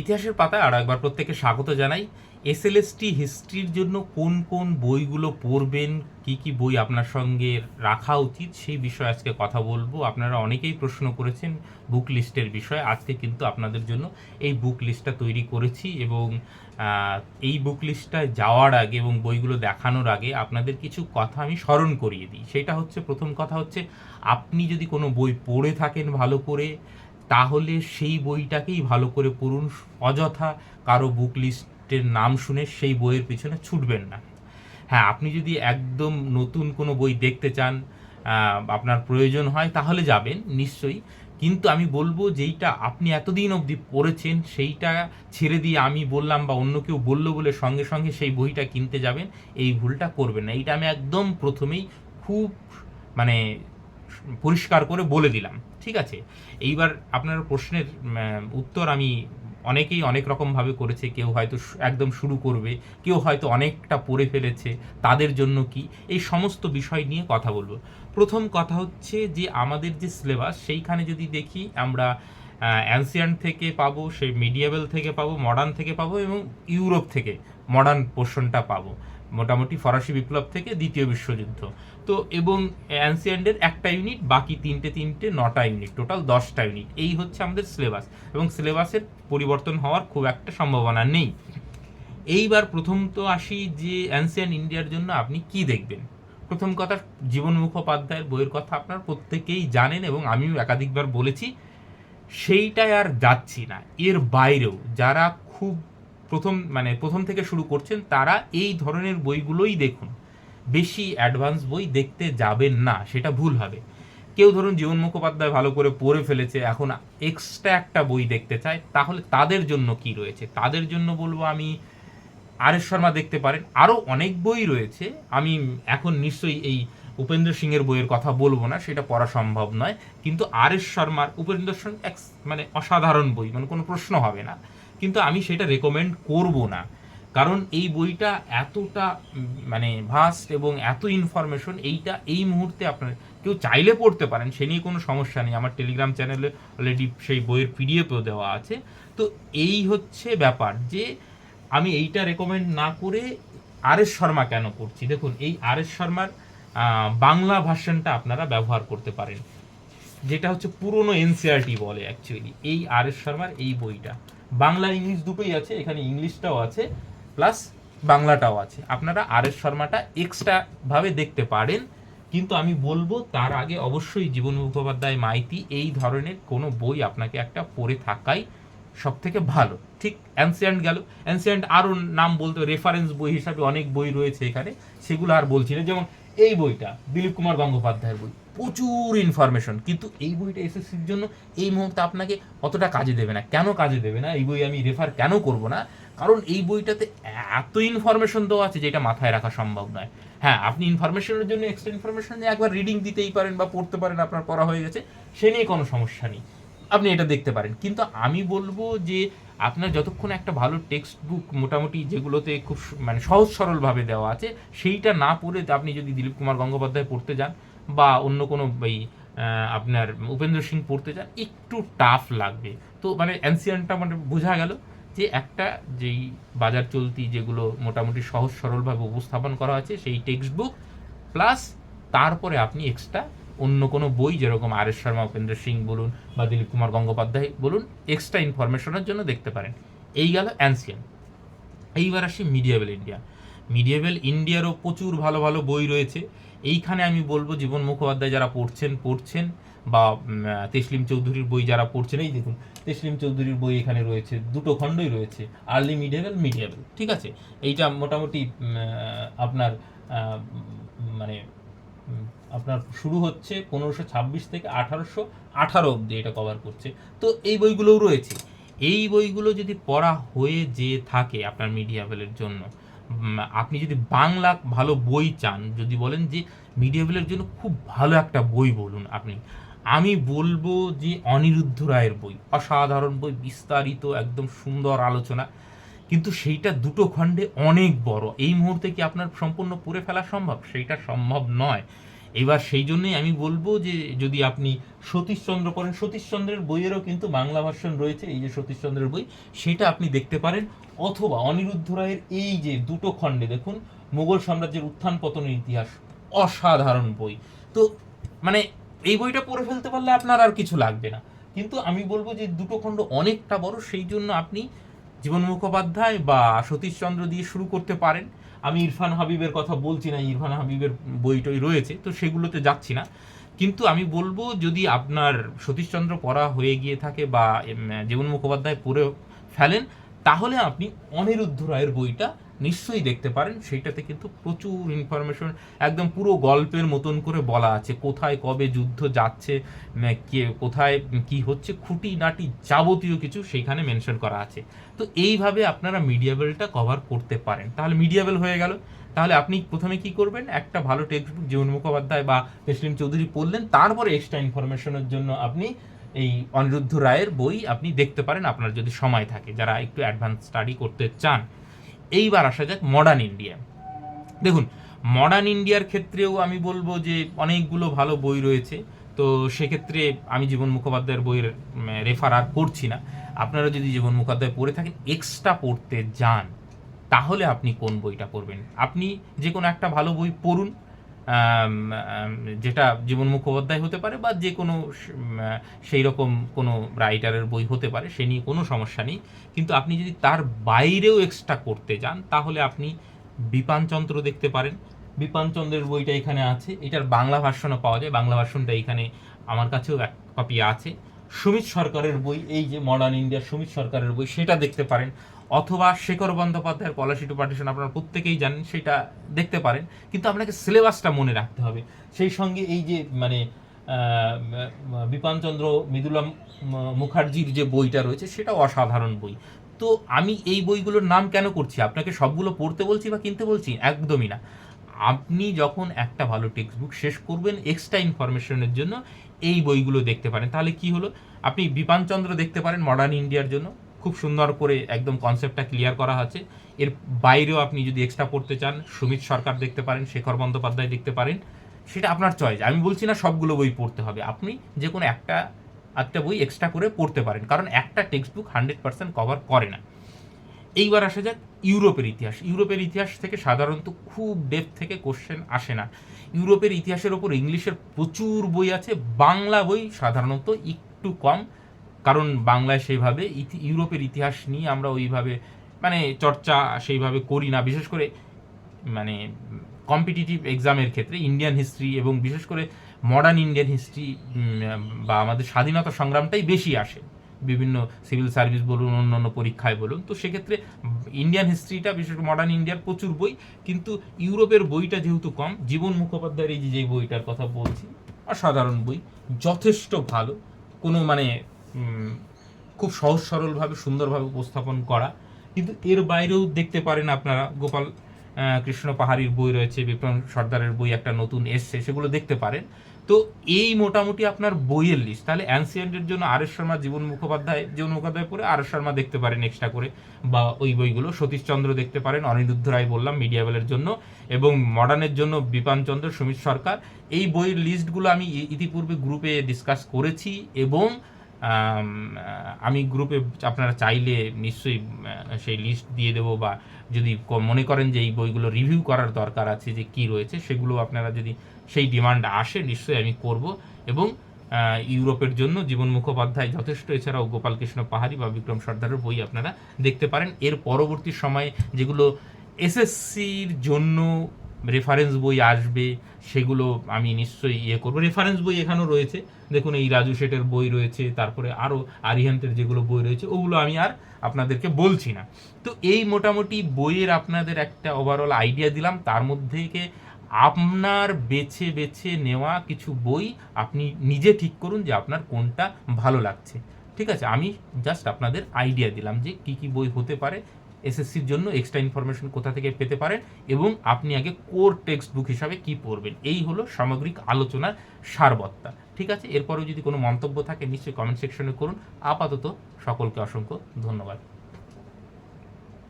ইতিহাসের পাতায় আরও একবার প্রত্যেকে স্বাগত জানাই। এসএলএসটি হিস্ট্রির জন্য কোন কোন বইগুলো পড়বেন, কি কি বই আপনার সঙ্গে রাখা উচিত, সেই বিষয়ে আজকে কথা বলব। আপনারা অনেকেই প্রশ্ন করেছেন বুক লিস্টের বিষয়ে। আজকে কিন্তু আপনাদের জন্য এই বুক লিস্টটা তৈরি করেছি এবং এই বুক লিস্টটায় যাওয়ার আগে এবং বইগুলো দেখানোর আগে আপনাদের কিছু কথা আমি স্মরণ করিয়ে দিই। সেটা হচ্ছে, প্রথম কথা হচ্ছে, আপনি যদি কোনো বই পড়ে থাকেন ভালো করে তাহলে সেই বইটাকেই ভালো করে পড়ুন। অযথা কারও বুক লিস্টের নাম শুনে সেই বইয়ের পিছনে ছুটবেন না। হ্যাঁ আপনি যদি একদম নতুন কোনো বই দেখতে চান আপনার প্রয়োজন হয়, তাহলে যাবেন, নিশ্চয়ই। কিন্তু আমি বলব যেইটা আপনি এতদিন অবধি পড়েছেন, সেইটা ছেড়ে দিয়ে আমি বললাম বা অন্য কেউ বলল বলে সঙ্গে সঙ্গে সেই বইটা কিনতে যাবেন, এই ভুলটা করবেন না। এইটা আমি একদম প্রথমেই খুব মানে পরিষ্কার করে বলে দিলাম, ঠিক আছে? এইবার আপনার প্রশ্নের উত্তর আমি অনেকেই অনেক রকমভাবে করেছে, কেউ হয়তো একদম শুরু করবে, কেউ হয়তো অনেকটা পড়ে ফেলেছে, তাদের জন্য কি? এই সমস্ত বিষয় নিয়ে কথা বলব। প্রথম কথা হচ্ছে যে, আমাদের যে সিলেবাস, সেইখানে যদি দেখি আমরা অ্যান্সিয়ান্ট থেকে পাবো সেই মিডিয়াবেল থেকে পাবো মডার্ন থেকে পাবো এবং ইউরোপ থেকে মডার্ন পোর্শনটা পাবো। মোটামুটি ফরাসি বিপ্লব থেকে দ্বিতীয় বিশ্বযুদ্ধ। তো এবং অ্যান্সিয়েন্টের একটা ইউনিট, বাকি তিনটে তিনটে নটা ইউনিট, টোটাল দশটা ইউনিট। এই হচ্ছে আমাদের সিলেবাস এবং সিলেবাসের পরিবর্তন হওয়ার খুব একটা সম্ভাবনা নেই। এইবার প্রথম তো আসি যে অ্যান্সিয়ান ইন্ডিয়ার জন্য আপনি কি দেখবেন? প্রথম কথা, জীবন মুখোপাধ্যায়ের বইয়ের কথা আপনার প্রত্যেকেই জানেন এবং আমিও একাধিকবার বলেছি, সেইটাই আর যাচ্ছি না। এর বাইরেও যারা খুব প্রথম মানে প্রথম থেকে শুরু করছেন, তারা এই ধরনের বইগুলোই দেখুন। বেশি অ্যাডভান্স বই দেখতে যাবেন না, সেটা ভুল হবে। কেউ ধরুন জীবন মুখোপাধ্যায় ভালো করে পড়ে ফেলেছে, এখন এক্সট্রা একটা বই দেখতে চায়, তাহলে তাদের জন্য কি রয়েছে? তাদের জন্য বলব আমি আর এস শর্মা দেখতে পারেন। আরও অনেক বই রয়েছে, আমি এখন নিশ্চয়ই এই উপেন্দ্র সিংয়ের বইয়ের কথা বলব না, সেটা পড়া সম্ভব নয়। কিন্তু আর এস শর্মার উপেন্দ্র সিং ex- মানে অসাধারণ বই মানে কোনো প্রশ্ন হবে না। কিন্তু আমি সেটা রেকমেন্ড করব না। কারণ এই বইটা এতটা মানে ভাস্ট এবং এত ইনফরমেশন এইটা এই মুহূর্তে আপনার, কেউ চাইলে পড়তে পারেন, সে নিয়ে কোনো সমস্যা নেই। আমার টেলিগ্রাম চ্যানেলে অলরেডি সেই বইয়ের পিডিএফও দেওয়া আছে। তো এই হচ্ছে ব্যাপার যে আমি এইটা রেকমেন্ড না করে আর এস শর্মা কেন করছি দেখুন, এই আর এস শর্মার বাংলা ভার্সনটা আপনারা ব্যবহার করতে পারেন। যেটা হচ্ছে পুরনো এনসিআরটি বলে অ্যাকচুয়ালি এই আর এস শর্মার এই বইটা। বাংলা ইংলিশ দুটোই আছে, এখানে ইংলিশটাও আছে। প্লাস বাংলাটাও আছে। আপনারা আর এস শর্মাটা এক্সট্রাভাবে দেখতে পারেন। কিন্তু আমি বলব, তার আগে অবশ্যই জীবন মুখোপাধ্যায় মাইতি এই ধরনের কোনো বই আপনাকে একটা পড়ে থাকাই সব থেকে ভালো। ঠিক অ্যানসিয়ান্ট গেল। অ্যানসিয়ান্ট আরও নাম বলতে রেফারেন্স বই হিসাবে অনেক বই রয়েছে এখানে। সেগুলো আর বলছি না। যেমন এই বইটা, দিলীপ কুমার গঙ্গোপাধ্যায়ের বই। প্রচুর ইনফরমেশন কিন্তু এই বইটা এসএসসির জন্য এই মুহূর্তে আপনাকে অতটা কাজে দেবে না। কেন কাজে দেবে না? এই বই আমি রেফার কেন করব না? কারণ এই বইটাতে এত ইনফরমেশন দেওয়া আছে যেটা মাথায় রাখা সম্ভব নয়। হ্যাঁ আপনি ইনফরমেশনের জন্য এক্সট্রা ইনফরমেশন নিয়ে একবার রিডিং দিতেই পারেন বা পড়তে পারেন, আপনার পড়া হয়ে গেছে। সে নিয়ে কোনো সমস্যা নেই। আপনি এটা দেখতে পারেন। কিন্তু আমি বলব যে আপনার যতক্ষণ একটা ভালো টেক্সট বুক মোটামুটি যেগুলোতে খুব মানে সহজ সরলভাবে দেওয়া আছে, সেইটা না পড়ে আপনি যদি দিলীপ কুমার গঙ্গোপাধ্যায় পড়তে যান বা অন্য কোনো এই আপনার উপেন্দ্র সিং পড়তে যান, একটু টাফ লাগবে। তো মানে অ্যান্সিয়ানটা মানে বোঝা গেল যে একটা যেই বাজার চলতি যেগুলো মোটামুটি সহজ সরলভাবে উপস্থাপন করা আছে, সেই টেক্সট বুক প্লাস তারপরে আপনি এক্সট্রা অন্য কোনো বই যেরকম আর এস শর্মা, উপেন্দ্র সিং বলুন বা দিলীপ কুমার গঙ্গোপাধ্যায় বলুন এক্সট্রা ইনফরমেশনের জন্য দেখতে পারেন। এই গেল অ্যান্সিয়ান এইবার আসি মিডিয়াবেল ইন্ডিয়া মিডিয়াবেল ইন্ডিয়ারও প্রচুর ভালো ভালো বই রয়েছে। এইখানে আমি বলব জীবন মুখোপাধ্যায় যারা পড়ছেন পড়ছেন বা তেসলিম চৌধুরীর বই যারা পড়ছেন, এই দেখুন, তেসলিম চৌধুরীর বই এখানে রয়েছে, দুটো খণ্ডই রয়েছে আর্লি মিডিয়াবেল মিডিয়াবেল ঠিক আছে? এইটা মোটামুটি আপনার মানে আপনার শুরু হচ্ছে পনেরোশো ছাব্বিশ থেকে আঠারোশো আঠারো অব্দি এটা কভার করছে। তো এই বইগুলোও রয়েছে। এই বইগুলো যদি পড়া হয়ে যে থাকে আপনার মিডিয়াবেলের জন্য আপনি যদি বাংলা ভালো বই চান, যদি বলেন যে মিডিয়াবেলের জন্য খুব ভালো একটা বই বলুন আপনি, আমি বলব যে অনিরুদ্ধ রায়ের বই, অসাধারণ বই, বিস্তারিত, একদম সুন্দর আলোচনা। কিন্তু সেইটা দুটো খণ্ডে অনেক বড়। এই মুহূর্তে কি আপনার সম্পূর্ণ পড়ে ফেলা সম্ভব? সেইটা সম্ভব নয়। এবার সেই জন্যই আমি বলব যে, যদি আপনি সতীশচন্দ্র পড়েন, সতীশচন্দ্রের বইয়েরও কিন্তু বাংলা ভার্সন রয়েছে, এই যে সতীশচন্দ্রের বই, সেটা আপনি দেখতে পারেন। অথবা অনিরুদ্ধ রায়ের এই যে দুটো খণ্ডে দেখুন মুঘল সাম্রাজ্যের উত্থান পতনের ইতিহাস, অসাধারণ বই। তো মানে এই বইটা পড়ে ফেলতে পারলে আপনার আর কিছু লাগবে না। কিন্তু আমি বলব যে, দুটো খণ্ড অনেকটা বড়, সেই জন্য আপনি জীবন মুখোপাধ্যায় বা সতীশচন্দ্র দিয়ে শুরু করতে পারেন। আমি ইরফান হাবিবের কথা বলছি না, ইরফান হাবিবের বইটই রয়েছে, তো সেগুলোতে যাচ্ছি না। কিন্তু আমি বলব, যদি আপনার সতীশচন্দ্র পড়া হয়ে গিয়ে থাকে বা জীবন মুখোপাধ্যায় পড়ে ফেলেন তাহলে আপনি অনিরুদ্ধ রায়ের বইটা নিশ্চয়ই দেখতে পারেন। সেইটাতে কিন্তু প্রচুর ইনফরমেশন একদম পুরো গল্পের মতন করে বলা আছে। কোথায় কবে যুদ্ধ যাচ্ছে কে, কোথায় কি হচ্ছে খুঁটি নাটি যাবতীয় কিছু সেইখানে মেনশন করা আছে। তো এইভাবে আপনারা মিডিয়াবেলটা কভার করতে পারেন। তাহলে মিডিয়াবেল হয়ে গেল। তাহলে আপনি প্রথমে কি করবেন? একটা ভালো টেক্সট বুক জীবন মুখোপাধ্যায় বা তসলিম চৌধুরী পড়লেন, তারপরে এক্সট্রা ইনফরমেশনের জন্য আপনি এই অনিরুদ্ধ রায়ের বই আপনি দেখতে পারেন, আপনার যদি সময় থাকে, যারা একটু অ্যাডভান্স স্টাডি করতে চান। এইবার আসা যাক মডার্ন ইন্ডিয়া দেখুন মডার্ন ইন্ডিয়ার ক্ষেত্রেও আমি বলব যে অনেকগুলো ভালো বই রয়েছে। তো সেক্ষেত্রে আমি জীবন মুখোপাধ্যায়ের বইয়ের রেফার আর করছি না। আপনারা যদি জীবন মুখোপাধ্যায় পড়ে থাকেন এক্সট্রা পড়তে যান, তাহলে আপনি কোন বইটা পড়বেন? আপনি যে কোনো একটা ভালো বই পড়ুন যেটা জীবন মুখোপাধ্যায় হতে পারে বা যে কোনো সেই রকম কোনো রাইটারের বই হতে পারে, সে নিয়ে কোনো সমস্যা নেই। কিন্তু আপনি যদি তার বাইরেও এক্সট্রা করতে যান, তাহলে আপনি বিপানচন্দ্র দেখতে পারেন। বিপানচন্দ্রের বইটা এখানে আছে। এটার বাংলা ভার্সনও পাওয়া যায়। বাংলা ভার্সনটা এখানে আমার কাছেও এক কপি আছে। সুমিত সরকারের বই, এই যে মডার্ন ইন্ডিয়া সুমিত সরকারের বই, সেটা দেখতে পারেন। অথবা শেখর বন্দ্যোপাধ্যায়ের টু পার্টিশন আপনারা প্রত্যেকেই জানেন, সেটা দেখতে পারেন। কিন্তু আপনাকে সিলেবাসটা মনে রাখতে হবে। সেই সঙ্গে এই যে মানে বিপানচন্দ্র মৃদুলা মুখার্জির যে বইটা রয়েছে সেটা অসাধারণ বই। তো আমি এই বইগুলোর নাম কেন করছি? আপনাকে সবগুলো পড়তে বলছি বা কিনতে বলছি? একদমই না। আপনি যখন একটা ভালো টেক্সট বুক শেষ করবেন এক্সট্রা ইনফরমেশনের জন্য, এই বইগুলো দেখতে পারেন। তাহলে কি হলো? আপনি বিপানচন্দ্র দেখতে পারেন, মডার্ন ইন্ডিয়ার জন্য। খুব সুন্দর করে একদম কনসেপ্টটা ক্লিয়ার করা আছে। এর বাইরেও আপনি যদি এক্সট্রা পড়তে চান, সুমিত সরকার দেখতে পারেন, শেখর বন্দ্যোপাধ্যায় দেখতে পারেন, সেটা আপনার চয়েস আমি বলছি না সবগুলো বই পড়তে হবে। আপনি যে কোনো একটা একটা বই এক্সট্রা করে পড়তে পারেন। কারণ একটা text book hundred percent cover করে না। এইবার আসা যাক ইউরোপের ইতিহাস। ইউরোপের ইতিহাস থেকে সাধারণত খুব ডেপ থেকে কোশ্চেন আসে না। ইউরোপের ইতিহাসের ওপর ইংলিশের প্রচুর বই আছে। বাংলা বই সাধারণত একটু কম। কারণ বাংলায় সেইভাবে ইউরোপের ইতিহাস নিয়ে আমরা ওইভাবে মানে চর্চা সেইভাবে করি না। বিশেষ করে মানে কম্পিটিটিভ এক্সামের ক্ষেত্রে ইন্ডিয়ান হিস্ট্রি এবং বিশেষ করে মডার্ন ইন্ডিয়ান হিস্ট্রি বা আমাদের স্বাধীনতা সংগ্রামটাই বেশি আসে। বিভিন্ন সিভিল সার্ভিস বলুন, অন্যান্য পরীক্ষায় বলুন। তো সেক্ষেত্রে ইন্ডিয়ান হিস্ট্রিটা বিশেষ করে মডার্ন ইন্ডিয়ার প্রচুর বই। কিন্তু ইউরোপের বইটা যেহেতু কম, জীবন মুখোপাধ্যায়ের এই যে বইটার কথা বলছি, অসাধারণ বই, যথেষ্ট ভালো। কোনো মানে খুব সহজ সরলভাবে, সুন্দরভাবে উপস্থাপন করা। কিন্তু এর বাইরেও দেখতে পারেন আপনারা, গোপাল কৃষ্ণ পাহাড়ির বই রয়েছে বিক্রম সর্দারের বই একটা নতুন এসছে, সেগুলো দেখতে পারেন। তো এই মোটামুটি আপনার বইয়ের লিস্ট তাহলে অ্যানসিয়েন্টের জন্য আর এস শর্মা জীবন মুখোপাধ্যায় জীবন মুখোপাধ্যায় পড়ে আর এস শর্মা দেখতে পারেন এক্সট্রা করে। বা ওই বইগুলো সতীশচন্দ্র দেখতে পারেন, অনিরুদ্ধ রায় বললাম মিডিয়াবেলের জন্য। এবং মডার্নের জন্য বিপানচন্দ্র সুমিত সরকার। এই বইয়ের লিস্টগুলো আমি ইতিপূর্বে গ্রুপে ডিসকাস করেছি এবং আম, গ্রুপে আপনারা চাইলে নিশ্চয়ই সেই লিস্ট দিয়ে দেবো বা যদি মনে করেন যে এই বইগুলো রিভিউ করার দরকার আছে যে কি রয়েছে সেগুলো আপনারা যদি সেই ডিমান্ড আসে নিশ্চয়ই আমি করব। এবং ইউরোপের জন্য জীবন মুখোপাধ্যায় যথেষ্ট এছাড়াও গোপালকৃষ্ণ পাহাড়ি বা বিক্রম সর্দারের বই আপনারা দেখতে পারেন। এর পরবর্তী সময়ে যেগুলো এসএসসির জন্য রেফারেন্স বই আসবে, সেগুলো আমি নিশ্চয়ই ইয়ে করব। রেফারেন্স বই এখানেও রয়েছে। দেখুন, এই রাজু শেঠের বই রয়েছে, তারপরে আরও আরিহান্তের যেগুলো বই রয়েছে, ওগুলো আমি আর আপনাদেরকে বলছি না। তো এই মোটামুটি বইয়ের আপনাদের একটা ওভারঅল আইডিয়া দিলাম। তার মধ্যে আপনার বেছে বেছে নেওয়া কিছু বই আপনি নিজে ঠিক করুন যে আপনার কোনটা ভালো লাগছে। ঠিক আছে? আমি জাস্ট আপনাদের আইডিয়া দিলাম যে কি কি বই হতে পারে এসএসসির জন্য এক্সট্রা ইনফরমেশন কোথা থেকে পেতে পারেন এবং আপনি আগে কোর টেক্সট বুক হিসাবে কি পড়বেন? এই হলো সামগ্রিক আলোচনার সারবত্তা। ঠিক আছে? এরপরেও যদি কোনো মন্তব্য থাকে, নিশ্চয়ই কমেন্ট সেকশনে করুন। আপাতত সকলকে অসংখ্য ধন্যবাদ।